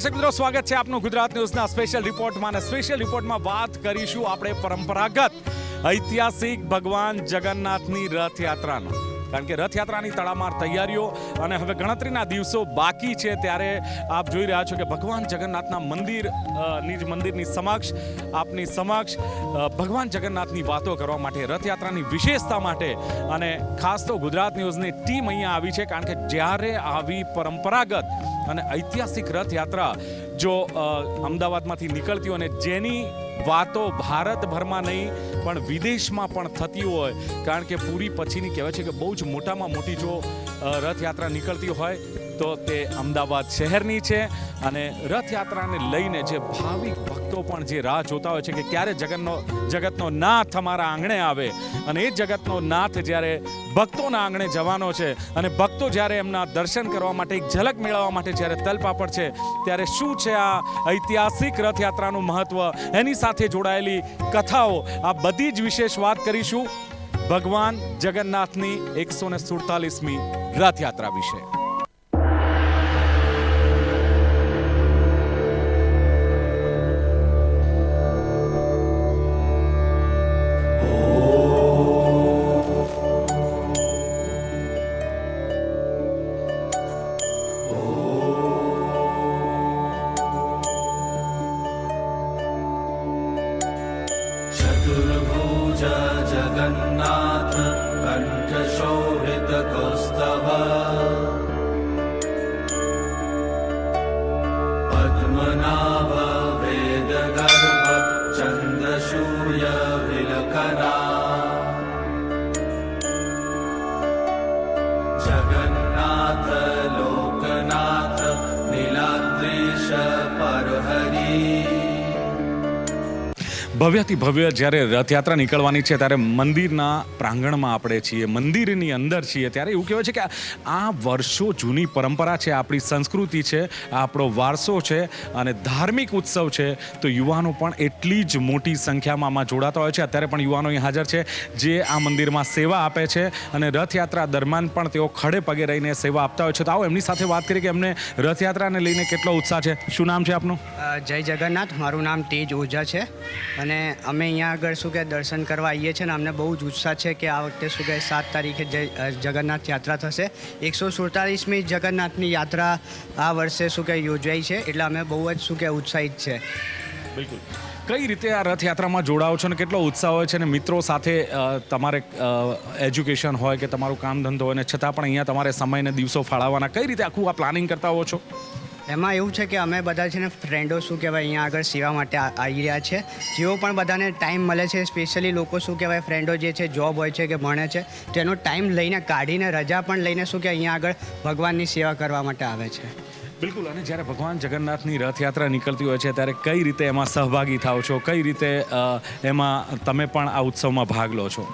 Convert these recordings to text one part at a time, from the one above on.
દર્શક મિત્રો, સ્વાગત છે આપનું ગુજરાત ન્યૂઝના સ્પેશિયલ રિપોર્ટમાં અને સ્પેશિયલ રિપોર્ટમાં વાત કરીશું આપણે પરંપરાગત ઐતિહાસિક ભગવાન જગન્નાથની રથયાત્રાનો. કારણ કે રથયાત્રાની તડામાર તૈયારીઓ અને હવે ગણતરીના દિવસો બાકી છે, ત્યારે આપ જોઈ રહ્યા છો કે ભગવાન જગન્નાથના મંદિર નિજ મંદિરની સમક્ષ, આપની સમક્ષ ભગવાન જગન્નાથની વાતો કરવા માટે, રથયાત્રાની વિશેષતા માટે અને ખાસ તો ગુજરાત ન્યૂઝની ટીમ અહીંયા આવી છે, કારણ કે જ્યારે આવી પરંપરાગત અને ઐતિહાસિક રથયાત્રા જો અમદાવાદમાંથી નીકળતી હોય અને જેની વાતો ભારતભરમાં નહીં, પણ વિદેશમાં પણ થતી હોય, કારણ કે પૂરી પછીની કહેવાય છે કે બહુ જ મોટામાં મોટી જો રથયાત્રા નીકળતી હોય તો તે અમદાવાદ શહેરની છે અને રથયાત્રાને લઈને જે ભાવિક ભક્તો પણ જે રાહ જોતા હોય છે કે ક્યારે જગતનો જગતનો નાથ અમારા આંગણે આવે અને એ જગતનો નાથ જ્યારે ભક્તોના આંગણે જવાનો છે અને ભક્તો જ્યારે એમના દર્શન કરવા માટે એક ઝલક મેળવવા માટે જ્યારે તલપાપડ છે, ત્યારે શું છે આ ઐતિહાસિક રથયાત્રાનું મહત્ત્વ એની સાથે જોડાયેલી કથાઓ, આ બધી જ વિશેષ વાત કરીશું. ભગવાન જગન્નાથની એકસો ને સુડતાલીસમી રથયાત્રા વિશે. ભવ્યથી ભવ્ય જ્યારે રથયાત્રા નીકળવાની છે ત્યારે મંદિરના પ્રાંગણમાં આપણે છીએ, મંદિરની અંદર છીએ ત્યારે એવું કહેવાય છે કે આ વર્ષો જૂની પરંપરા છે, આપણી સંસ્કૃતિ છે, આપણો વારસો છે અને ધાર્મિક ઉત્સવ છે, તો યુવાનો પણ એટલી જ મોટી સંખ્યામાં આમાં જોડાતા હોય છે. અત્યારે પણ યુવાનો અહીં હાજર છે જે આ મંદિરમાં સેવા આપે છે અને રથયાત્રા દરમિયાન પણ તેઓ ખડે પગે રહીને સેવા આપતા હોય છે. તો આવો એમની સાથે વાત કરીએ કે એમને રથયાત્રાને લઈને કેટલો ઉત્સાહ છે. શું નામ છે આપનું? જય જગન્નાથ. મારું નામ તેજ ઓઝા છે અને અમે અહીંયા આગળ શું કે દર્શન કરવા આવીએ છીએ ને અમને બહુ જ ઉત્સાહ છે કે આ વખતે શું કે સાત તારીખે જગન્નાથ યાત્રા થશે. એકસો સુડતાલીસમી જગન્નાથની યાત્રા આ વર્ષે શું કે યોજાઈ છે એટલે અમે બહુ જ શું કે ઉત્સાહિત છે. બિલકુલ. કઈ રીતે આ રથયાત્રામાં જોડાઓ છો અને કેટલો ઉત્સાહ હોય છે અને મિત્રો સાથે તમારે એજ્યુકેશન હોય કે તમારું કામ ધંધો હોય ને છતાં પણ અહીંયા તમારે સમયને દિવસો ફાળવવાના, કઈ રીતે આખું આ પ્લાનિંગ કરતા હો છો? એમાં એવું છે કે અમે બધા છે ને ફ્રેન્ડો શું કહેવાય, અહીંયા આગળ સેવા માટે આવી રહ્યા છે. જેઓ પણ બધાને ટાઈમ મળે છે સ્પેશિયલી લોકો શું કહેવાય ફ્રેન્ડો જે છે જોબ હોય છે કે ભણે છે, તેનો ટાઈમ લઈને કાઢીને, રજા પણ લઈને શું કે અહીંયા આગળ ભગવાનની સેવા કરવા માટે આવે છે. બિલકુલ, અને જ્યારે ભગવાન જગન્નાથની રથયાત્રા નીકળતી હોય છે, ત્યારે કઈ રીતે એમાં સહભાગી થાઓ છો? કઈ રીતે એમાં તમે પણ આ ઉત્સવમાં ભાગ લો છો?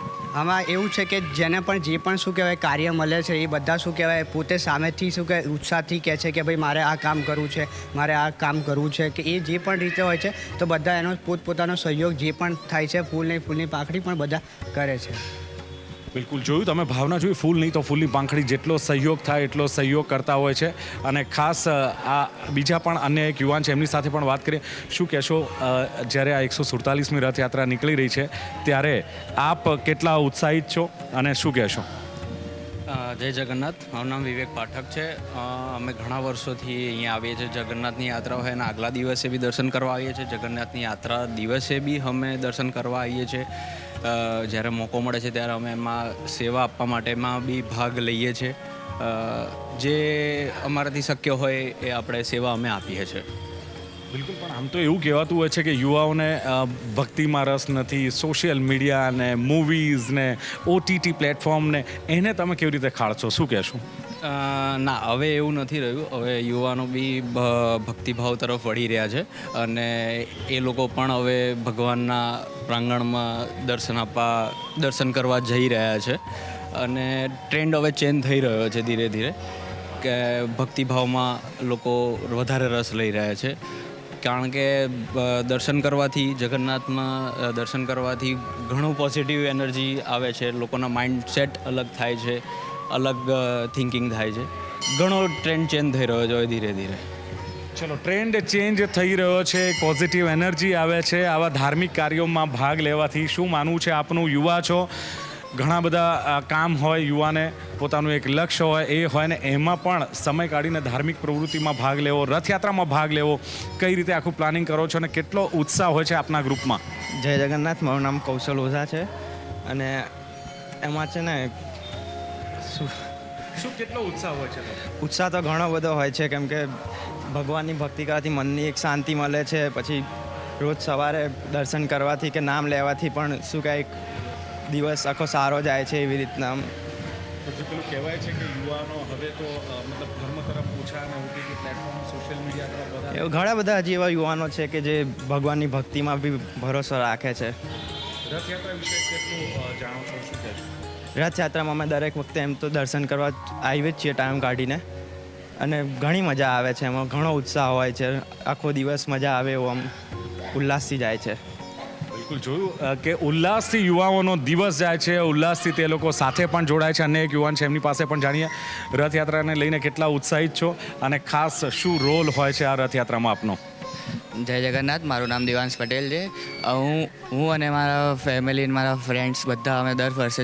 આમાં એવું છે કે જેને પણ જે પણ શું કહેવાય કાર્ય મળે છે, એ બધા શું કહેવાય પોતે સામેથી શું કે ઉત્સાહથી કહે છે કે ભાઈ મારે આ કામ કરવું છે, મારે આ કામ કરવું છે, કે એ જે પણ રીતે હોય છે, તો બધા એનો પોતપોતાનો સહયોગ જે પણ થાય છે, ફૂલની ફૂલની પાખડી પણ બધા કરે છે. બિલકુલ જોયું. તમે ભાવના જોઈ, ફૂલ નહીં તો ફૂલની પાંખડી. જેટલો સહયોગ થાય, એટલો સહયોગ કરતા હોય છે. અને ખાસ આ બીજા પણ અન્ય એક યુવાન છે, એમની સાથે પણ વાત કરીએ. શું કહેશો જ્યારે આ એકસો સુડતાલીસમી રથયાત્રા નીકળી રહી છે, ત્યારે આપ કેટલા ઉત્સાહિત છો અને શું કહેશો? જય જગન્નાથ. મારું નામ વિવેક પાઠક છે. અમે ઘણા વર્ષોથી અહીંયા આવીએ છીએ. જગન્નાથની યાત્રા હોય અને આગલા દિવસે બી દર્શન કરવા આવીએ છીએ. જગન્નાથની યાત્રા દિવસે બી અમે દર્શન કરવા આવીએ છીએ. જ્યારે મોકો મળે છે ત્યારે અમે એમાં સેવા આપવા માટેમાં બી ભાગ લઈએ છીએ જે અમારાથી શક્ય હોય એ આપણે સેવા અમે આપીએ છીએ. બિલકુલ, પણ આમ તો એવું કહેવાતું હોય છે કે યુવાઓને ભક્તિમાં રસ નથી સોશિયલ મીડિયા ને મૂવીઝ ને ઓટીટી પ્લેટફોર્મને એને તમે કેવી રીતે ખાળશો? શું કહેશો? ના, હવે એવું નથી રહ્યું. હવે યુવાનો બી ભક્તિભાવ તરફ વળી રહ્યા છે અને એ લોકો પણ હવે ભગવાનના પ્રાંગણમાં દર્શન આપવા, દર્શન કરવા જઈ રહ્યા છે અને ટ્રેન્ડ હવે ચેન્જ થઈ રહ્યો છે ધીરે ધીરે કે ભક્તિભાવમાં લોકો વધારે રસ લઈ રહ્યા છે. કારણ કે દર્શન કરવાથી, જગન્નાથમાં દર્શન કરવાથી ઘણું પોઝિટિવ એનર્જી આવે છે. લોકોના માઇન્ડ સેટ અલગ થાય છે. અલગ થિંકિંગ થાય છે. ઘણો ટ્રેન્ડ ચેન્જ થઈ રહ્યો છે ધીરે ધીરે. ચલો ટ્રેન્ડ ચેન્જ થઈ રહ્યો છે પોઝિટિવ એનર્જી આવે છે આવા ધાર્મિક કાર્યોમાં ભાગ લેવાથી શું માનવું છે આપનું યુવા છો? ઘણા બધા કામ હોય યુવાને પોતાનું એક લક્ષ્ય હોય એ હોય ને એમાં પણ સમય કાઢીને ધાર્મિક પ્રવૃત્તિમાં ભાગ લેવો રથયાત્રામાં ભાગ લેવો કઈ રીતે આખું પ્લાનિંગ કરો છો અને કેટલો ઉત્સાહ હોય છે આપના ગ્રુપમાં જય જગન્નાથ મારું નામ કૌશલ ઓઝા છે અને એમાં છે ને શું? શું કેટલો ઉત્સાહ હોય છે? ઉત્સાહ તો ઘણો બધો હોય છે કેમ કે ભગવાનની ભક્તિ કરવાથી મનની એક શાંતિ મળે છે પછી રોજ સવારે દર્શન કરવાથી કે નામ લેવાથી પણ શું કાંઈક દિવસ આખો સારો જાય છે એવી રીતના આમ. પછી પેલું કહેવાય છે કે યુવાનો હવે તો મતલબ ધર્મ તરફ ઓછા અને ઓટીટી પ્લેટફોર્મ સોશિયલ મીડિયા તરફ વધારે. ઘણા બધા હજી એવા યુવાનો છે કે જે ભગવાનની ભક્તિમાં બી ભરોસો રાખે છે. રથયાત્રા વિશે કેટલું જાણો છો શું કહેશો? રથયાત્રામાં અમે દરેક વખતે એમ તો દર્શન કરવા આવીએ જ છીએ ટાઈમ કાઢીને. અને ઘણી મજા આવે છે એમાં, ઘણો ઉત્સાહ હોય છે. આખો દિવસ મજા આવે એવો આમ ઉલ્લાસથી જાય છે. બિલકુલ જોયું કે ઉલ્લાસથી યુવાઓનો દિવસ જાય છે, ઉલ્લાસથી તે લોકો સાથે પણ જોડાય છે. અને એક યુવાન છે, એમની પાસે પણ જાણીએ, રથયાત્રાને લઈને કેટલા ઉત્સાહિત છો. અને ખાસ શું રોલ હોય છે આ રથયાત્રામાં આપનો? જય જગન્નાથ, મારું નામ દેવાંશ પટેલ છે. હું હું અને મારા ફેમિલી મારા ફ્રેન્ડ્સ બધા અમે દર વર્ષે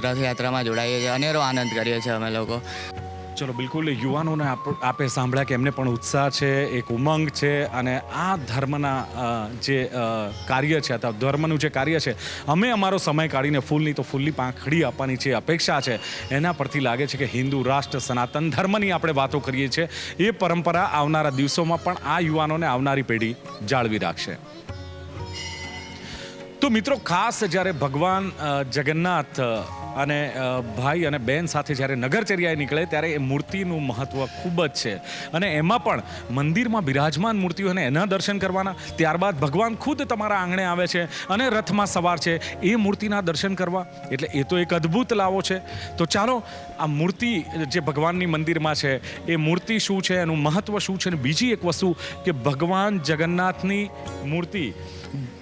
રથયાત્રામાં જોડાઈએ છીએ. અનેરો આનંદ કરીએ છીએ અમે લોકો. ચલો, બિલકુલ યુવાનોને આપ- સાંભળ્યા કે એમને પણ ઉત્સાહ છે, એક ઉમંગ છે અને આ ધર્મના જે કાર્ય છે, અથવા ધર્મનું જે કાર્ય છે, અમે અમારો સમય કાઢીને ફૂલની તો ફૂલની પાંખડી આપવાની જે અપેક્ષા છે, એના પરથી લાગે છે કે હિન્દુ રાષ્ટ્ર સનાતન ધર્મની આપણે વાતો કરીએ છીએ. એ પરંપરા આવનારા દિવસોમાં પણ આ યુવાનોને આવનારી પેઢી જાળવી રાખશે. તો મિત્રો, ખાસ જ્યારે ભગવાન જગન્નાથ અને ભાઈ અને બેન સાથે જ્યારે નગરચર્યાએ નીકળે, ત્યારે એ મૂર્તિનું મહત્ત્વ ખૂબ જ છે. અને એમાં પણ મંદિરમાં બિરાજમાન મૂર્તિઓ અને એના દર્શન કરવાના, ત્યારબાદ ભગવાન ખુદ તમારા આંગણે આવે છે અને રથમાં સવાર છે. એ મૂર્તિના દર્શન કરવા, એટલે એ તો એક અદ્ભુત લાવો છે. તો ચાલો, આ મૂર્તિ જે ભગવાનની મંદિરમાં છે, એ મૂર્તિ શું છે, એનું મહત્ત્વ શું છે, અને બીજી એક વસ્તુ કે ભગવાન જગન્નાથની મૂર્તિ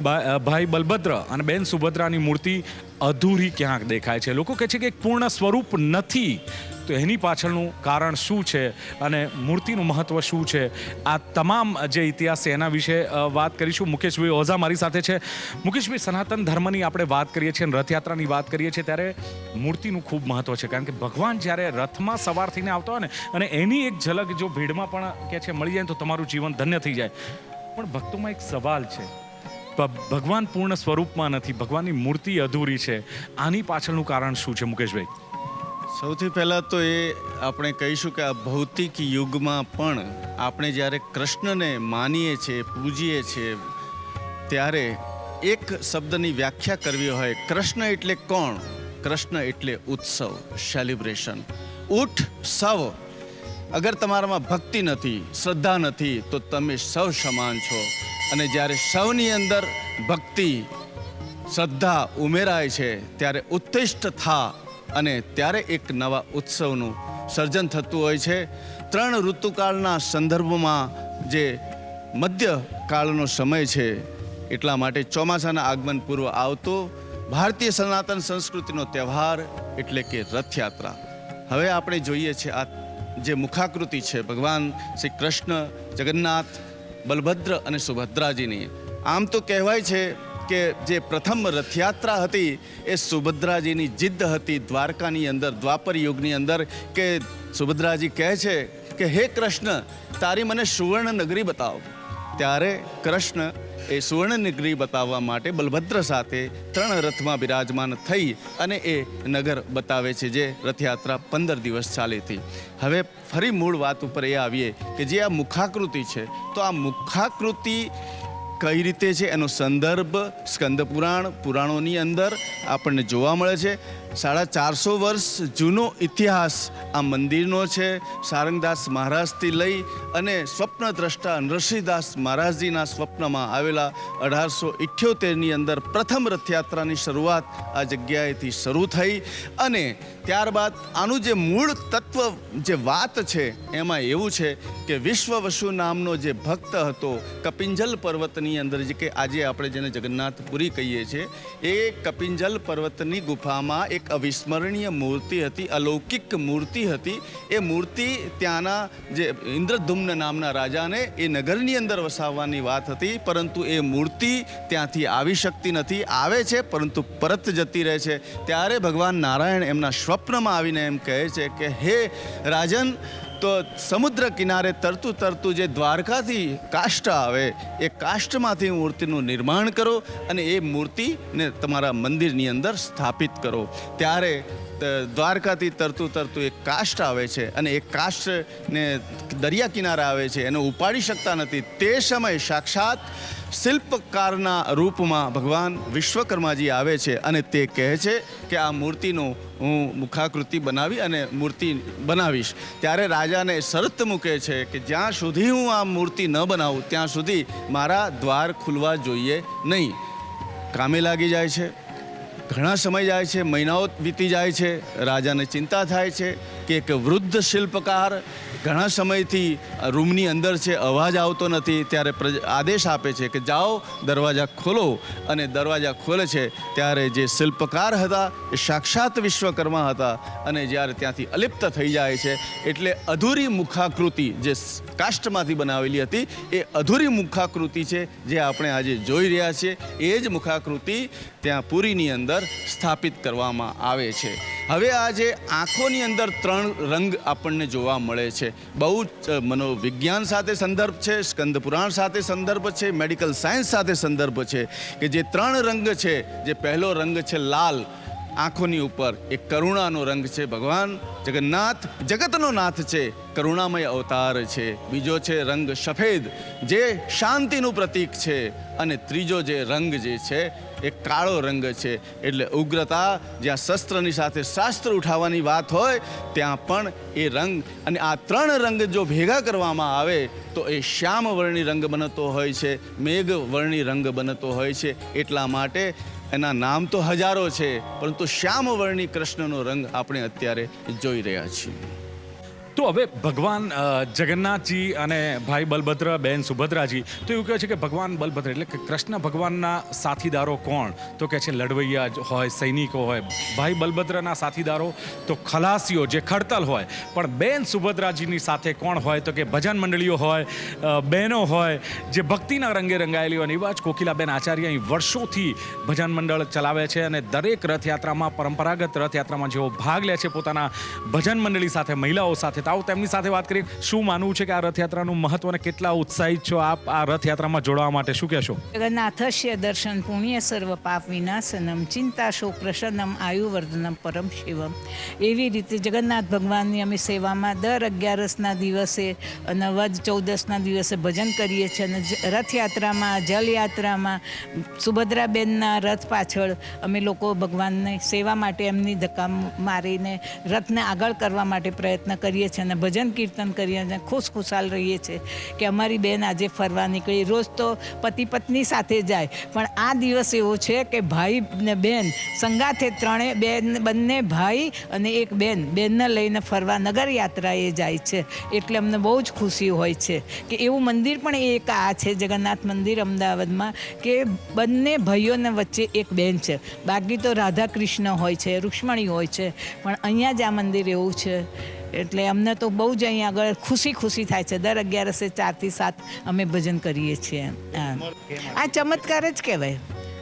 ભાઈ બલભદ્ર અને બેન સુભદ્રાની મૂર્તિ અધૂરી ક્યાંક દેખાય છે. લોકો કહે છે કે એક પૂર્ણ સ્વરૂપ નથી. તો એની પાછળનું કારણ શું છે અને મૂર્તિનું મહત્વ શું છે? આ તમામ જે ઇતિહાસ છે એના વિશે વાત કરીશું. મુકેશભાઈ ઓઝા મારી સાથે છે. મુકેશભાઈ, સનાતન ધર્મની આપણે વાત કરીએ છીએ અને રથયાત્રાની વાત કરીએ છીએ ત્યારે મૂર્તિનું ખૂબ મહત્વ છે. કારણ કે ભગવાન જ્યારે રથમાં સવાર થઈને આવતા હોય ને, અને એની એક ઝલક જો ભીડમાં પણ કહે છે, મળી જાય તો તમારું જીવન ધન્ય થઈ જાય. પણ ભક્તોમાં એક સવાલ છે. ભગવાન પૂર્ણ સ્વરૂપમાં નથી, ભગવાનની મૂર્તિ અધૂરી છે. આની પાછળનું કારણ શું છે, મુકેશભાઈ? સૌથી પહેલાં તો એ આપણે કહીશું કે આ ભૌતિક યુગમાં પણ આપણે જ્યારે કૃષ્ણને માનીએ છીએ, પૂજીએ છીએ, ત્યારે એક શબ્દની વ્યાખ્યા કરવી હોય, કૃષ્ણ એટલે કોણ? કૃષ્ણ એટલે ઉત્સવ સેલિબ્રેશન ઉઠ, સવ. અગર તમારામાં ભક્તિ નથી, શ્રદ્ધા નથી, તો તમે સૌ સમાન છો. અને જ્યારે સૌની અંદર ભક્તિ, શ્રદ્ધા ઉમેરાય છે, ત્યારે ઉત્તિષ્ઠ થા અને ત્યારે એક નવા ઉત્સવનું સર્જન થતું હોય છે. ત્રણ ઋતુકાળના સંદર્ભમાં જે મધ્યકાળનો સમય છે, એટલા માટે ચોમાસાના આગમન પૂર્વ આવતો ભારતીય સનાતન સંસ્કૃતિનો તહેવાર એટલે કે રથયાત્રા. હવે આપણે જોઈએ છે આ જે મુખાકૃતિ છે, ભગવાન શ્રી કૃષ્ણ, જગન્નાથ બલભદ્ર અને સુભદ્રાજીની. આમ તો કહેવાય છે કે જે પ્રથમ રથયાત્રા હતી, એ સુભદ્રાજીની જિદ્દ હતી દ્વારકાની અંદર, દ્વાપર યુગની અંદર, કે સુભદ્રાજી કહે છે કે, હે કૃષ્ણ, તારી મને સુવર્ણ નગરી બતાવ. ત્યારે કૃષ્ણ એ સુવર્ણ નગરી બતાવવા માટે બલભદ્ર સાથે ત્રણ રથમાં બિરાજમાન થઈ અને એ નગર બતાવે છે જે રથયાત્રા પંદર દિવસ ચાલી હતી. હવે ફરી મૂળ વાત ઉપર એ આવીએ કે જે આ મુખાકૃતિ છે, તો આ મુખાકૃતિ કઈ રીતે છે? એનો સંદર્ભ સ્કંદ પુરાણ પુરાણોની અંદર આપણને જોવા મળે છે. સાડા ચારસો વર્ષ જૂનો ઇતિહાસ આ મંદિરનો છે. સારંગદાસ મહારાજથી લઈ અને સ્વપ્ન દ્રષ્ટા નરસિંહદાસ મહારાજજીના સ્વપ્નમાં આવેલા અઢારસો ઇઠ્યોતેરની અંદર પ્રથમ રથયાત્રાની શરૂઆત આ જગ્યાએથી શરૂ થઈ અને ત્યારબાદ આનું જે મૂળ તત્વ જે વાત છે એમાં એવું છે કે વિશ્વ વસુ નામનો જે ભક્ત હતો કપિંજલ પર્વતની અંદર જે કે આજે આપણે જેને જગન્નાથપુરી કહીએ છીએ, એ કપિંજલ પર્વતની ગુફામાં એક એક અવિસ્મરણીય મૂર્તિ હતી, અલૌકિક મૂર્તિ હતી. એ મૂર્તિ ત્યાંના જે ઇન્દ્રધુમ્ન નામના રાજાને એ નગરની અંદર વસાવવાની વાત હતી, પરંતુ એ મૂર્તિ ત્યાંથી આવી શકતી નથી. આવે છે, પરંતુ પરત જતી રહે છે. ત્યારે ભગવાન નારાયણ એમના સ્વપ્નમાં આવીને એમ કહે છે કે, હે રાજન તો સમુદ્ર કિનારે તરતું તરતું જે દ્વારકાથી કાષ્ટ આવે, એ કાષ્ટમાંથી મૂર્તિનું નિર્માણ કરો અને એ મૂર્તિને તમારા મંદિરની અંદર સ્થાપિત કરો. ત્યારે દ્વારકાથી તરતું તરતું એક કાષ્ટ આવે છે અને એ કાષ્ટને દરિયા કિનારે આવે છે. એને ઉપાડી શકતા નથી. તે સમયે સાક્ષાત શિલ્પકારના રૂપમાં ભગવાન વિશ્વકર્માજી આવે છે અને તે કહે છે કે આ મૂર્તિનું હું મુખાકૃતિ બનાવી અને મૂર્તિ બનાવીશ. ત્યારે રાજાને શરત મૂકે છે કે જ્યાં સુધી હું આ મૂર્તિ ન બનાવું, ત્યાં સુધી મારા દ્વાર ખુલવા જોઈએ નહીં. કામે લાગી જાય છે, ઘણા સમય જાય છે, મહિનાઓ વીતી જાય છે. રાજાને ચિંતા થાય છે કે એક વૃદ્ધ શિલ્પકાર ઘણા સમયથી રૂમની અંદર છે, અવાજ આવતો નથી, ત્યારે આદેશ આપે છે કે જાઓ, દરવાજા ખોલો અને દરવાજા ખોલે છે, ત્યારે જે શિલ્પકાર હતા, એ સાક્ષાત વિશ્વકર્મા હતા અને જ્યારે ત્યાંથી અલિપ્ત થઈ જાય છે, એટલે અધૂરી મુખાકૃતિ જે કાષ્ટમાંથી બનાવેલી હતી, એ અધૂરી મુખાકૃતિ છે, જે આપણે આજે જોઈ રહ્યા છીએ. એ જ મુખાકૃતિ ત્યાં પુરીની અંદર સ્થાપિત કરવામાં આવે છે. હવે આજે આંખોની અંદર ત્રણ રંગ આપણને જોવા મળે છે. બહુ જ મનોવિજ્ઞાન સાથે સંદર્ભ છે, સ્કંદ પુરાણ સાથે સંદર્ભ છે, મેડિકલ સાયન્સ સાથે સંદર્ભ છે કે જે ત્રણ રંગ છે, જે પહેલો રંગ છે લાલ, આંખોની ઉપર એ કરુણાનો રંગ છે ભગવાન, જગન્નાથ, જગતનો નાથ છે, કરુણામય અવતાર છે. બીજો છે રંગ સફેદ, જે શાંતિનું પ્રતીક છે અને ત્રીજો જે રંગ જે છે એ કાળો રંગ છે. એટલે ઉગ્રતા જ્યાં શસ્ત્રની સાથે શાસ્ત્ર ઉઠાવવાની વાત હોય, ત્યાં પણ એ રંગ અને આ ત્રણ રંગ જો ભેગા કરવામાં આવે, તો એ શ્યામ વર્ણી રંગ બનતો હોય છે મેઘ વર્ણી રંગ બનતો હોય છે. એટલા માટે એના નામ તો હજારો છે, પરંતુ શ્યામ વર્ણી કૃષ્ણનો રંગ આપણે અત્યારે જોઈ રહ્યા છીએ. તો હવે ભગવાન જગન્નાથજી અને ભાઈ બલભદ્ર, બેન સુભદ્રાજી, તો એવું કહે છે કે ભગવાન બલભદ્ર એટલે કે કૃષ્ણ ભગવાનના સાથીદારો કોણ? તો કહે છે લડવૈયા હોય, સૈનિકો હોય, ભાઈ બલભદ્રના સાથીદારો તો ખલાસીઓ જે ખડતલ હોય. પણ બેન સુભદ્રાજીની સાથે કોણ હોય? તો કે ભજન મંડળીઓ હોય બહેનો હોય, જે ભક્તિના રંગે રંગાયેલી હોય. એવા જ કોકિલાબેન આચાર્ય અહીં વર્ષોથી ભજન મંડળ ચલાવે છે અને દરેક રથયાત્રામાં પરંપરાગત રથયાત્રામાં જેઓ ભાગ લે છે પોતાના ભજન મંડળી સાથે, મહિલાઓ સાથે આવો તેમની સાથે વાત કરીએ શું માનવું છે કે આ રથયાત્રાનું મહત્વ અને કેટલા ઉત્સાહિત છો આપ આ રથયાત્રામાં જોડાવા માટે? શું કહેશો? જગન્નાથસ્ય દર્શન પુણ્ય સર્વ પાપ વિનાશનમ, ચિંતા શોક પ્રસન્નમ આયુવર્ધનમ પરમ શિવમ. એવી રીતે જગન્નાથ ભગવાનની અમે સેવામાં દર અગિયારસના દિવસે અને વદ ચૌદસના દિવસે ભજન કરીએ છીએ અને રથયાત્રામાં, જલયાત્રામાં, સુભદ્રાબેનના રથ પાછળ અમે લોકો ભગવાનને સેવા માટે એમની ધક્કા મારીને રથને આગળ કરવા માટે પ્રયત્ન કરીએ છીએ અને ભજન કીર્તન કરીએ અને ખુશ ખુશાલ રહીએ છીએ કે અમારી બેન આજે ફરવા નીકળી. રોજ તો પતિ પત્ની સાથે જાય. પણ આ દિવસ એવો છે કે ભાઈ ને બેન, સંગાથે ત્રણે બેન, બંને ભાઈ અને એક બેન, બેનને લઈને ફરવા નગર યાત્રાએ જાય છે. એટલે અમને બહુ જ ખુશી હોય છે કે એવું મંદિર પણ એક આ છે, જગન્નાથ મંદિર અમદાવાદમાં, કે બંને ભાઈઓને વચ્ચે એક બેન છે. બાકી તો રાધા કૃષ્ણ હોય છે, રૂક્ષ્મણી હોય છે. પણ અહીંયા જ આ મંદિર એવું છે એટલે અમને તો બહુ જ અહીંયા આગળ ખુશી ખુશી થાય છે. દર અગિયારસે ચારથી સાત અમે ભજન કરીએ છીએ. આ ચમત્કાર જ કહેવાય.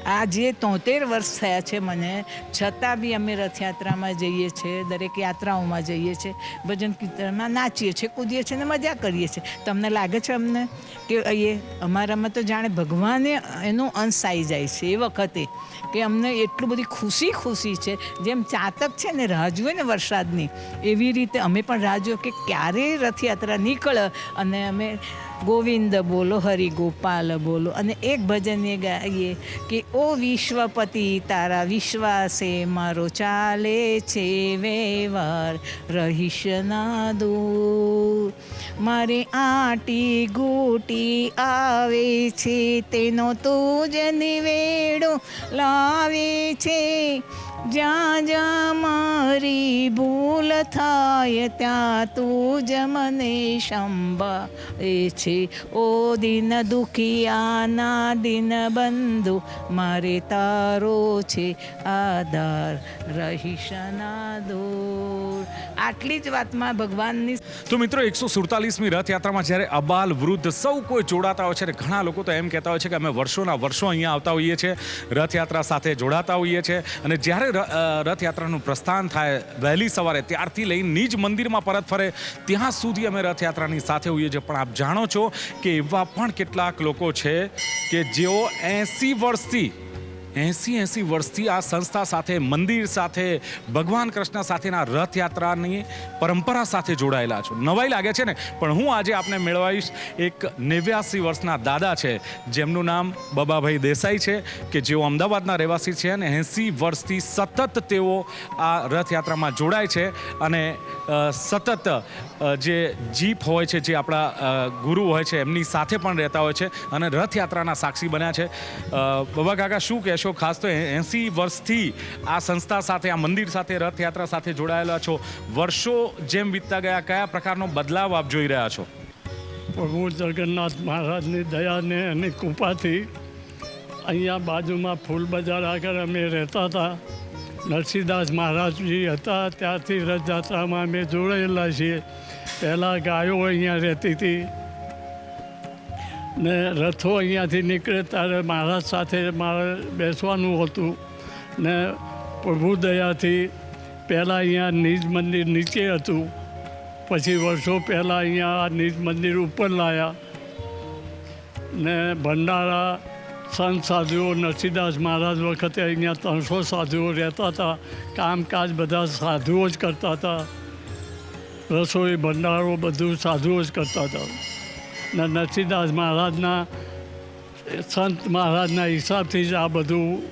આ જે તોતેર વર્ષ થયા છે મને. છતાં બી અમે રથયાત્રામાં જઈએ છીએ, દરેક યાત્રાઓમાં જઈએ છીએ, ભજન કીર્તનમાં નાચીએ છીએ, કૂદીએ છીએ ને મજા કરીએ છીએ. તમને લાગે છે અમને કે એ અમારામાં તો જાણે ભગવાને એનો અંશ આવી જાય છે એ વખતે કે અમને એટલું બધી ખુશી ખુશી છે. જેમ ચાતક છે ને રાહ જુએ ને વરસાદની, એવી રીતે અમે પણ રાહ જોઈએ કે ક્યારે રથયાત્રા નીકળે અને અમે ગોવિંદ બોલો હરિ ગોપાલ બોલો. અને એક ભજન ગાઈએ કે, ઓ વિશ્વપતિ, તારા વિશ્વાસે મારો ચાલે છે વેવાર રહીશ ના દૂર. મારે આટી ગોટી આવે છે, તેનો તું જ નિવેડો લાવે છે. જ્યાં જ્યાં મારી ભૂલ થાય ત્યાં તું જ મને સંભાળે છે. ઓ દિન દુખિયાના દિન બંધુ, મારે તારો છે આધાર રહીશના દૂર આટલી જ વાતમાં ભગવાનની તો મિત્રો એકસો સુડતાલીસમી રથયાત્રામાં જ્યારે અબાલ વૃદ્ધ સૌ કોઈ જોડાતા હોય છે અને ઘણા લોકો તો એમ કહેતા હોય છે કે અમે વર્ષોના વર્ષો અહીંયા આવતા હોઈએ છીએ, રથયાત્રા સાથે જોડાતા હોઈએ છીએ. અને જ્યારે ર- રથયાત્રાનું પ્રસ્થાન થાય વહેલી સવારે. ત્યારથી લઈને નિજ મંદિરમાં પરત ફરે. ત્યાં સુધી અમે રથયાત્રાની સાથે હોઈએ છીએ. પણ આપ જાણો છો કે એવા પણ કેટલાક લોકો છે કે જેઓ એંસી વર્ષથી એંસી એંસી વર્ષથી આ સંસ્થા સાથે, મંદિર સાથે, ભગવાન કૃષ્ણ સાથેના રથયાત્રાની પરંપરા સાથે જોડાયેલા છો. નવાઈ લાગે છે ને? પણ હું આજે આપને મેળવાઈશ એક નેવ્યાસી વર્ષના દાદા છે, જેમનું નામ બબાભાઈ દેસાઈ છે, કે જેઓ અમદાવાદના રહેવાસી છે અને એંસી વર્ષથી સતત તેઓ આ રથયાત્રામાં જોડાય છે અને સતત જે જીપ હોય છે, જે આપણા ગુરુ હોય છે, એમની સાથે પણ રહેતા હોય છે અને રથયાત્રાના સાક્ષી બન્યા છે. બબા કાકા, શું કહેશો? ખાસ તો એંસી વર્ષથી આ સંસ્થા સાથે, આ મંદિર સાથે, રથયાત્રા સાથે જોડાયેલા છો. વર્ષો જેમ વીતતા ગયા, કયા પ્રકારનો બદલાવ આપ જોઈ રહ્યા છો? પ્રભુ જગન્નાથ મહારાજની દયાને અને કૃપાથી અહીંયા બાજુમાં ફૂલ બજાર આગળ અમે રહેતા હતા. નરસિંહદાસ મહારાજજી હતા ત્યારથી રથયાત્રામાં અમે જોડાયેલા છીએ. પહેલાં ગાયો અહીંયા રહેતી હતી. ને રથો અહીંયાથી નીકળે ત્યારે મહારાજ સાથે મારે બેસવાનું હતું ને પ્રભુ દયાથી પહેલાં અહીંયા નિજ મંદિર નીચે હતું. પછી વર્ષો પહેલાં અહીંયા આ નિજ મંદિર ઉપર લાયા. ને ભંડારા સંત સાધુઓ નરસિંહદાસ મહારાજ વખતે અહીંયા ત્રણસો સાધુઓ રહેતા હતા. કામકાજ બધા સાધુઓ જ કરતા હતા. રસોઈ, ભંડારો બધું સાધુઓ જ કરતા હતા. નરસિંહદાસ મહારાજના સંત મહારાજના હિસાબથી જ આ બધું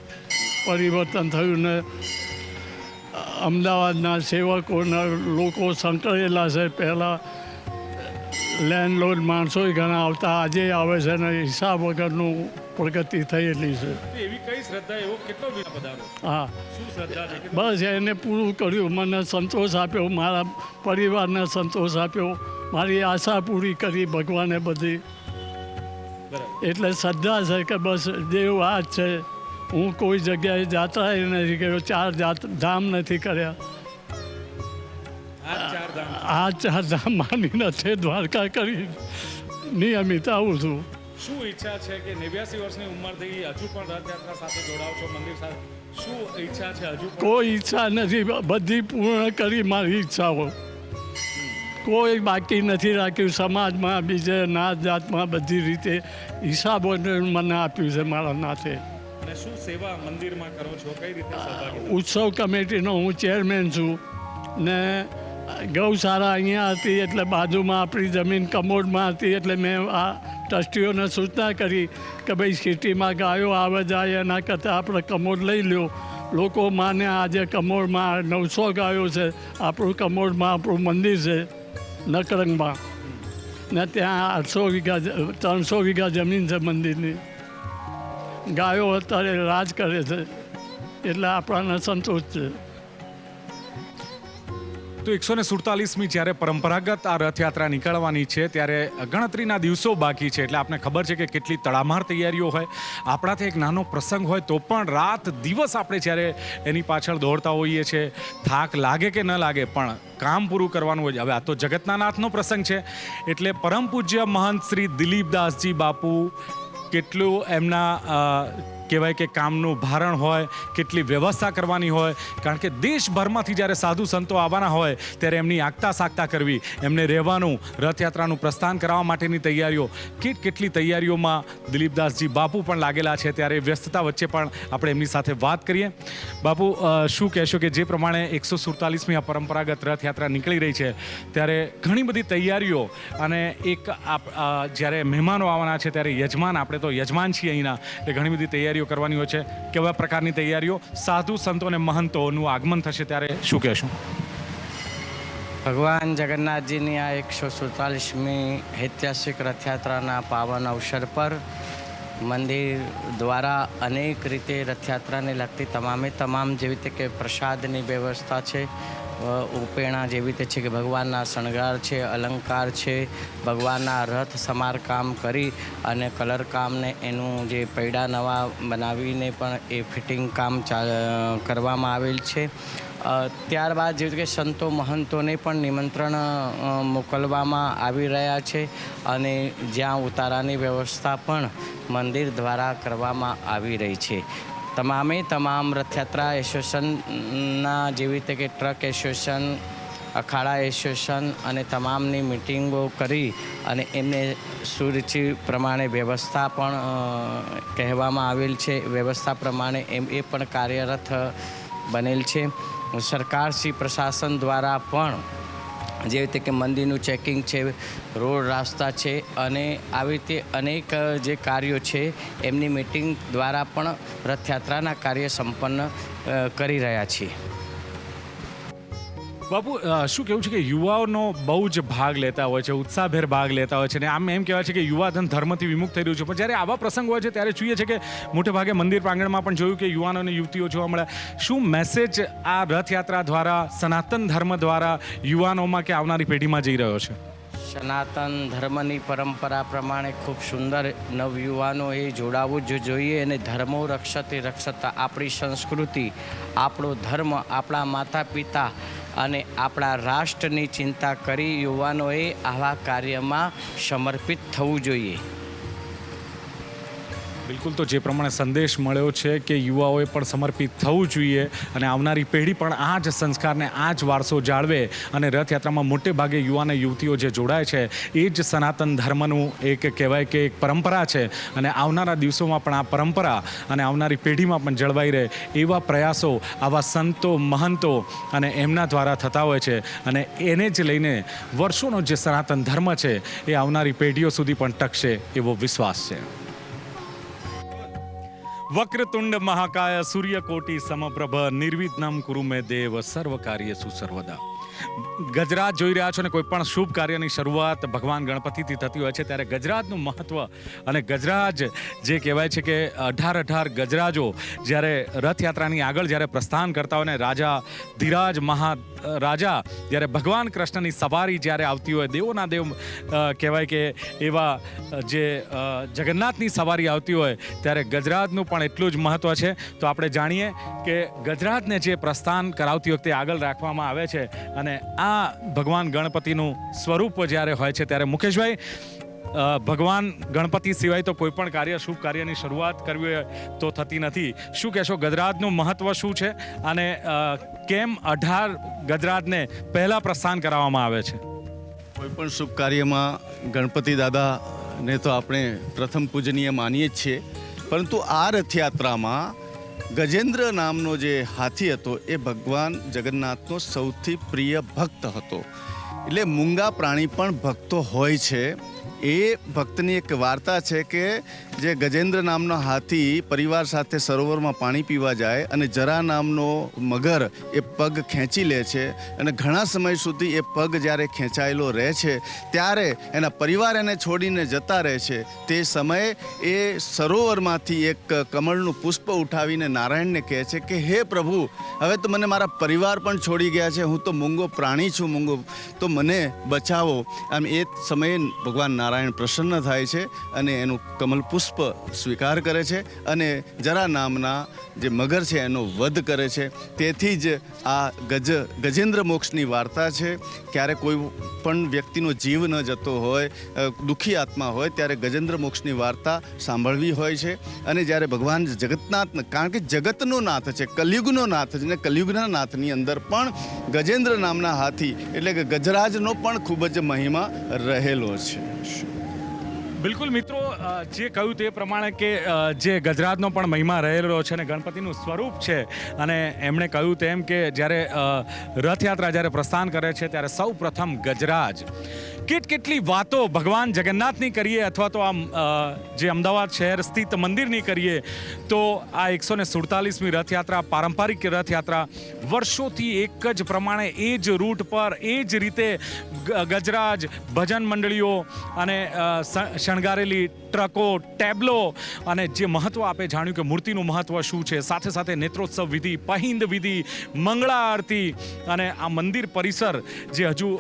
પરિવર્તન થયું ને અમદાવાદના સેવકોના લોકો સંકળેલા છે. પહેલાં લેન્ડલોડ માણસો ઘણા આવતા આજે આવે છે ને હિસાબ વગરનું પ્રગતિ થયેલી છે. એવી કઈ શ્રદ્ધા એવો કેટલો પધારો? હા. શું શ્રદ્ધા છે? બસ એને પૂરું કર્યું મને સંતોષ આપ્યો મારા પરિવારને સંતોષ આપ્યો. મારી આશા પૂરી કરી ભગવાને બધી. એટલે શ્રદ્ધા છે કે બસ દેવ આ જ છે. હું કોઈ જગ્યાએ જાત્રા નથી કર્યો ચાર જાત ધામ નથી કર્યા. આ ચાર ધામ માની છે દ્વારકા કરી નિયમિત આવું છું. શું ઈચ્છા છે કે નેવ્યાસી વર્ષની ઉંમરથી હજુ પણ રથયાત્રા સાથે જોડાવ છો મંદિર સાથે? શું ઈચ્છા છે હજુ કોઈ ઈચ્છા નથી બધી પૂર્ણ કરી મારી ઈચ્છાઓ. કોઈ બાકી નથી રાખ્યું. સમાજમાં બીજે નાત જાતમાં બધી રીતે હિસાબો મને આપ્યું છે મારા નાથે. શું સેવા મંદિરમાં કરો છો? કઈ રીતે ઉત્સવ કમિટીનો હું ચેરમેન છું ને ગૌશાળા અહીંયા હતી એટલે બાજુમાં આપણી જમીન કમોડમાં હતી એટલે મેં આ ટ્રસ્ટીઓને સૂચના કરી કે ભાઈ સિટીમાં ગાયો આવે જાય એના કરતાં આપણે કમોડ લઈ લ્યો. લોકો માને આજે કમોડમાં નવસો ગાયો છે. આપણું કમોડમાં આપણું મંદિર છે. નકરંગમાં ને ત્યાં આઠસો વીઘા ત્રણસો વીઘા જમીન છે મંદિરની ગાયો અત્યારે રાજ કરે છે એટલે આપણાને સંતોષ છે તો એકસો ને સુડતાલીસમી જ્યારે પરંપરાગત આ રથયાત્રા નીકળવાની છે, ત્યારે ગણતરીના દિવસો બાકી છે. એટલે આપને ખબર છે કે કેટલી તડામાર તૈયારીઓ હોય. આપણાથી એક નાનો પ્રસંગ હોય તો પણ રાત દિવસ આપણે જ્યારે એની પાછળ દોડતા હોઈએ છીએ. થાક લાગે કે ન લાગે, પણ કામ પૂરું કરવાનું હોય. હવે આ તો જગતના નાથનો પ્રસંગ છે. એટલે પરમ પૂજ્ય મહંત શ્રી દિલીપદાસજી બાપુ કેટલું એમના કહેવાય કે કામનું ભારણ હોય, કેટલી વ્યવસ્થા કરવાની હોય, કારણ કે દેશભરમાંથી જ્યારે સાધુ સંતો આવવાના હોય, ત્યારે એમની આગતા સાગતા કરવી, એમને રહેવાનું, રથયાત્રાનું પ્રસ્થાન કરાવવા માટેની તૈયારીઓ, કેટ કેટલી તૈયારીઓમાં દિલીપદાસજી બાપુ પણ લાગેલા છે, ત્યારે વ્યસ્તતા વચ્ચે પણ આપણે એમની સાથે વાત કરીએ. બાપુ શું કહેશો કે જે પ્રમાણે એકસો સુડતાલીસમી આ પરંપરાગત રથયાત્રા નીકળી રહી છે, ત્યારે ઘણી બધી તૈયારીઓ અને એક જ્યારે મહેમાનો આવવાના છે, ત્યારે યજમાન, આપણે તો યજમાન છીએ અહીંના, એટલે ઘણી બધી તૈયારીઓ કરવાની હોય છે, કેવા પ્રકારની તૈયારીઓ, સાધુ સંતો અને મહંતોનું આગમન થશે ત્યારે શું કહેશું? ભગવાન જગન્નાથજીની આ એકસો સુડતાલીસમી ઐતિહાસિક રથયાત્રાના પાવન અવસર પર મંદિર દ્વારા અનેક રીતે રથયાત્રાને લગતી તમામે તમામ જેવી રીતે કે પ્રસાદની વ્યવસ્થા છે ઉપેણા જેવી રીતે છે કે ભગવાનના શણગાર છે, અલંકાર છે, ભગવાનના રથ સમારકામ કરી અને કલર કામને એનું જે પૈડા નવા બનાવીને પણ એ ફિટિંગ કામ કરવામાં આવેલ છે. ત્યારબાદ જેવી કે સંતો મહંતોને પણ નિમંત્રણ મોકલવામાં આવી રહ્યા છે અને જ્યાં ઉતારાની વ્યવસ્થા પણ મંદિર દ્વારા કરવામાં આવી રહી છે. તમામે તમામ રથયાત્રા એસોસિએશનના જેવી રીતે કે ટ્રક એસોસિએશન, અખાડા એસોસિએશન અને તમામની મિટિંગો કરી અને એમને સુરુચિ પ્રમાણે વ્યવસ્થા પણ કહેવામાં આવેલ છે. વ્યવસ્થા પ્રમાણે એમ એ પણ કાર્યરત બનેલ છે. સરકાર શ્રી પ્રશાસન દ્વારા પણ જે રીતે કે મંદિરનું ચેકિંગ છે, રોડ રાસ્તા છે અને આવી રીતે અનેક જે કાર્યો છે, એમની મિટિંગ દ્વારા પણ રથયાત્રાના કાર્ય સંપન્ન કરી રહ્યા છીએ. બાપુ શું કેવું છે કે યુવાઓનો બહુ જ ભાગ લેતા હોય છે, ઉત્સાહભેર ભાગ લેતા હોય છે અને આમ એમ કહેવાય છે કે યુવાધન ધર્મથી વિમુખ થઈ રહ્યું છે. પણ જ્યારે આવા પ્રસંગ હોય છે, ત્યારે જોઈએ છે કે મોટે ભાગે મંદિર પ્રાંગણમાં પણ જોયું કે યુવાનો અને યુવતીઓ જોવા મળે. શું મેસેજ આ રથયાત્રા દ્વારા, સનાતન ધર્મ દ્વારા યુવાનોમાં કે આવનારી પેઢીમાં જઈ રહ્યો છે? સનાતન ધર્મની પરંપરા પ્રમાણે ખૂબ સુંદર નવયુવાનોએ જોડાવવું જ જોઈએ અને ધર્મો રક્ષતે રક્ષતા. આપણી સંસ્કૃતિ, આપણો ધર્મ, આપણા માતા પિતા અને આપણા રાષ્ટ્રની ચિંતા કરી યુવાનોએ આવા કાર્યમાં સમર્પિત થવું જોઈએ. બિલકુલ તો જે પ્રમાણે સંદેશ મળ્યો છે કે યુવાઓએ પણ સમર્પિત થવું જોઈએ અને આવનારી પેઢી પણ આ જ સંસ્કારને આ જ વારસો જાળવે અને રથયાત્રામાં મોટે ભાગે યુવાને યુવતીઓ જે જોડાય છે, એ જ સનાતન ધર્મનું એક કહેવાય કે એક પરંપરા છે અને આવનારા દિવસોમાં પણ આ પરંપરા અને આવનારી પેઢીમાં પણ જળવાઈ રહે એવા પ્રયાસો આવા સંતો, મહંતો અને એમના દ્વારા થતા હોય છે અને એને જ લઈને વર્ષોનો જે સનાતન ધર્મ છે, એ આવનારી પેઢીઓ સુધી પણ ટકશે એવો વિશ્વાસ છે. વક્રતુંડ મહાકાય સૂર્યકોટી સમપ્રભ નિર્વિઘ્નમ કુરુમે દેવ સર્વ કાર્ય સર્વદા ગજરાત જોઈ રહ્યા છો ને કોઈ પણ શુભ કાર્યની શરૂઆત ભગવાન ગણપતિથી થતી હોય છે. ત્યારે ગજરાજનું મહત્ત્વ અને ગજરાજ જે કહેવાય છે કે અઢાર અઢાર ગજરાજો જ્યારે રથયાત્રાની આગળ જ્યારે પ્રસ્થાન કરતા હોય ને રાજા ધીરાજ મહા, રાજા જ્યારે ભગવાન કૃષ્ણની સવારી જ્યારે આવતી હોય, દેવોના દેવ કહેવાય કે એવા જે જગન્નાથની સવારી આવતી હોય ત્યારે ગજરાજનું પણ એટલું જ મહત્ત્વ છે. તો આપણે જાણીએ કે ગજરાજને જે પ્રસ્થાન કરાવતી વખતે આગળ રાખવામાં આવે છે અને આ ભગવાન ગણપતિનું સ્વરૂપ જ્યારે હોય છે ત્યારે મુકેશભાઈ ભગવાન ગણપતિ સિવાય તો કોઈ પણ કાર્ય, શુભ કાર્યની શરૂઆત કરવી હોય તો થતી નથી. શું કહેશો, ગજરાજનું મહત્વ શું છે? અને કેમ અઢાર ગજરાજને પહેલાં પ્રસ્થાન કરાવવામાં આવે છે? કોઈ પણ શુભ કાર્યમાં ગણપતિ દાદાને તો આપણે પ્રથમ પૂજનીય માનીએ જ છીએ. પરંતુ આ રથયાત્રામાં ગજેન્દ્ર નામનો જે હાથી હતો, એ ભગવાન જગન્નાથનો સૌથી પ્રિય ભક્ત હતો. એટલે મૂંગા પ્રાણી પણ ભક્તો હોય છે. એ ભક્તની એક વાર્તા છે કે જે ગજેન્દ્ર નામનો હાથી પરિવાર સાથે સરોવરમાં પાણી પીવા જાય અને જરા નામનો મગર એ પગ ખેંચી લે છે અને ઘણા સમય સુધી એ પગ જ્યારે ખેંચાયેલો રહે છે, ત્યારે એના પરિવાર એને છોડીને જતા રહે છે. તે સમયે એ સરોવરમાંથી એક કમળનું પુષ્પ ઉઠાવીને નારાયણને કહે છે કે, હે પ્રભુ, હવે તો મને મારા પરિવાર પણ છોડી ગયા છે. હું તો મૂંગો પ્રાણી છું, મૂંગો. તો મને બચાવો. આમ એ સમયે ભગવાન નારાયણ પ્રસન્ન થાય છે અને એનું કમલ પુષ્પ સ્વીકાર કરે છે અને જરા નામના જે મગર છે એનો વધ કરે છે. તેથી જ આ ગજ ગજેન્દ્ર મોક્ષની વાર્તા છે. ક્યારે કોઈ પણ વ્યક્તિનો જીવ ન જતો હોય દુઃખી આત્મા હોય, ત્યારે ગજેન્દ્ર મોક્ષની વાર્તા સાંભળવી હોય છે. અને જ્યારે ભગવાન જગતનાથ, કારણ કે જગતનો નાથ છે, કલયુગનો નાથ છે અને કલયુગના નાથની અંદર પણ ગજેન્દ્ર નામના હાથી, એટલે કે ગજરાજનો પણ ખૂબ જ મહિમા રહેલો છે. બિલકુલ મિત્રો જે કહ્યું તે પ્રમાણે કે જે ગજરાજનો પણ મહિમા રહેલો છે અને ગણપતિનું સ્વરૂપ છે, અને એમણે કહ્યું તેમ કે જ્યારે રથયાત્રા જ્યારે પ્રસ્થાન કરે છે, ત્યારે સૌ પ્રથમ ગજરાજ કેટ કેટલી વાતો ભગવાન જગન્નાથની કરીએ અથવા તો આમ જે અમદાવાદ શહેર સ્થિત મંદિરની કરીએ, તો આ એકસો ને સુડતાલીસમી રથયાત્રા પારંપરિક રથયાત્રા વર્ષોથી એક જ પ્રમાણે એ જ રૂટ પર, એ જ રીતે ગજરાજ, ભજન મંડળીઓ અને શણગારેલી ટ્રકો, ટેબ્લો અને જે મહત્વ આપે જાણ્યું કે મૂર્તિનું મહત્વ શું છે, સાથે સાથે નેત્રોત્સવ વિધિ, પહિંદ વિધિ, મંગળા આરતી અને આ મંદિર પરિસર જે હજુ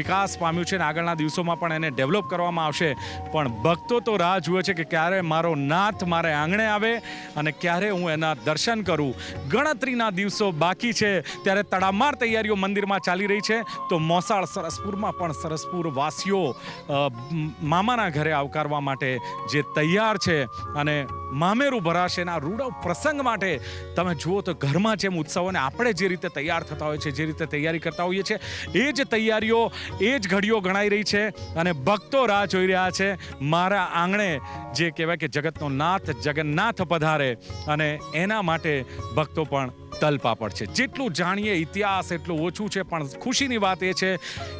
વિકાસ પામ્યું છે ને આગળના દિવસોમાં પણ એને ડેવલપ કરવામાં આવશે. પણ ભક્તો તો રાહ જુએ છે કે ક્યારે મારો નાથ મારે આંગણે આવે અને ક્યારે હું એના દર્શન કરું. ગણતરીના દિવસો બાકી છે. ત્યારે તડામાર તૈયારીઓ મંદિરમાં ચાલી રહી છે. તો મોસાળ સરસપુરમાં પણ સરસપુર વાસીઓ મામાના ઘરે આવકારવા માટે જે તૈયાર છે અને મામેરું ભરાશે એના રૂડવ પ્રસંગ માટે. તમે જુઓ તો ઘરમાં જેમ ઉત્સવોને આપણે જે રીતે તૈયાર થતા હોય છે, જે રીતે તૈયારી કરતા હોઈએ છીએ, એ જ તૈયારીઓ, એ જ ઘડીઓ ગણાઈ રહી છે અને ભક્તો રાહ જોઈ રહ્યા છે. મારા આંગણે જે કહેવાય કે જગતનો નાથ જગન્નાથ પધારે અને એના માટે ભક્તો પણ તલપાપડ છે. જેટલું જાણીએ ઇતિહાસ એટલું ઓછું છે, પણ ખુશીની વાત એ છે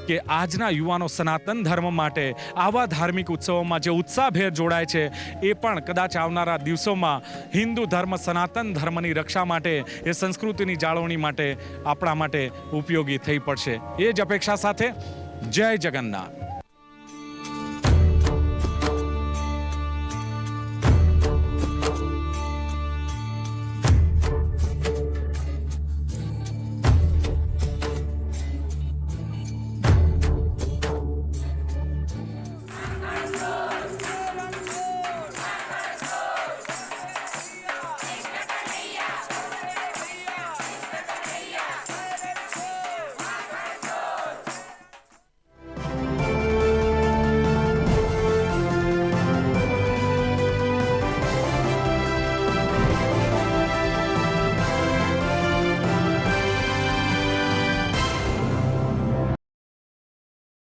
કે આજના યુવાનો સનાતન ધર્મ માટે આવા ધાર્મિક ઉત્સવોમાં જે ઉત્સાહભેર જોડાય છે, એ પણ કદાચ આવનારા દિવસોમાં હિન્દુ ધર્મ, સનાતન ધર્મની રક્ષા માટે, એ સંસ્કૃતિની જાળવણી માટે આપણા માટે ઉપયોગી થઈ પડશે. એ જ અપેક્ષા સાથે જય જગન્નાથ